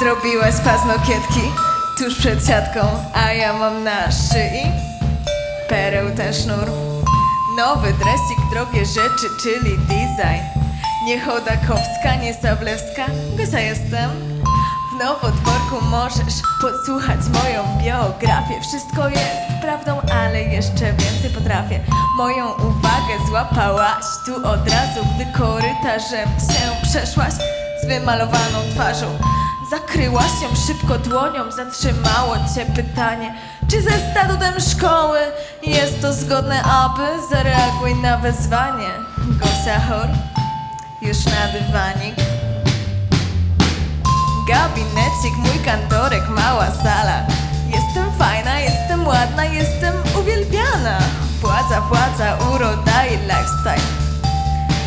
Zrobiłaś paznokietki tuż przed siatką, a ja mam na szyi pereł ten sznur. Nowy dresik, drogie rzeczy, czyli design. Nie Chodakowska, nie Sablewska, Gosia jestem. W nowodworku możesz podsłuchać moją biografię. Wszystko jest prawdą, ale jeszcze więcej potrafię. Moją uwagę złapałaś tu od razu, gdy korytarzem się przeszłaś z wymalowaną twarzą. Zakryłaś ją szybko dłonią, zatrzymało cię pytanie Czy ze statutem szkoły jest to zgodne, aby zareaguj na wezwanie. Gosia Chor, już na dywanik. Gabinecik, mój kantorek, mała sala. Jestem fajna, jestem ładna, jestem uwielbiana. Władza, władza, uroda i lifestyle.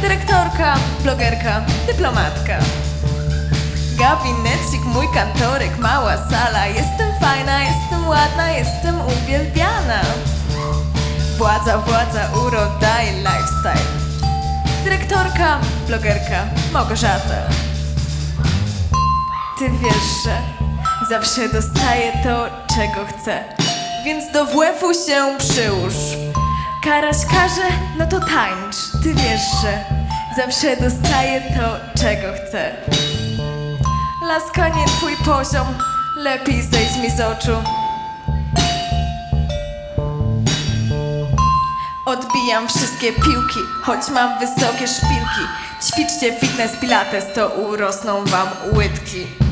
Dyrektorka, blogerka, dyplomatka Gabinecik, mój kantorek, mała sala. Jestem fajna, jestem ładna, jestem uwielbiana. Władza, władza, uroda i lifestyle. Dyrektorka, blogerka, Małgorzata. Ty wiesz, że zawsze dostaję to, czego chcę Więc do WF-u się przyłóż. Karaś każe, no to tańcz. Ty wiesz, że zawsze dostaję to, czego chcę Laska nie twój poziom, lepiej zejdź mi z oczu. Odbijam wszystkie piłki, choć mam wysokie szpilki. Ćwiczcie fitness pilates, to urosną wam łydki.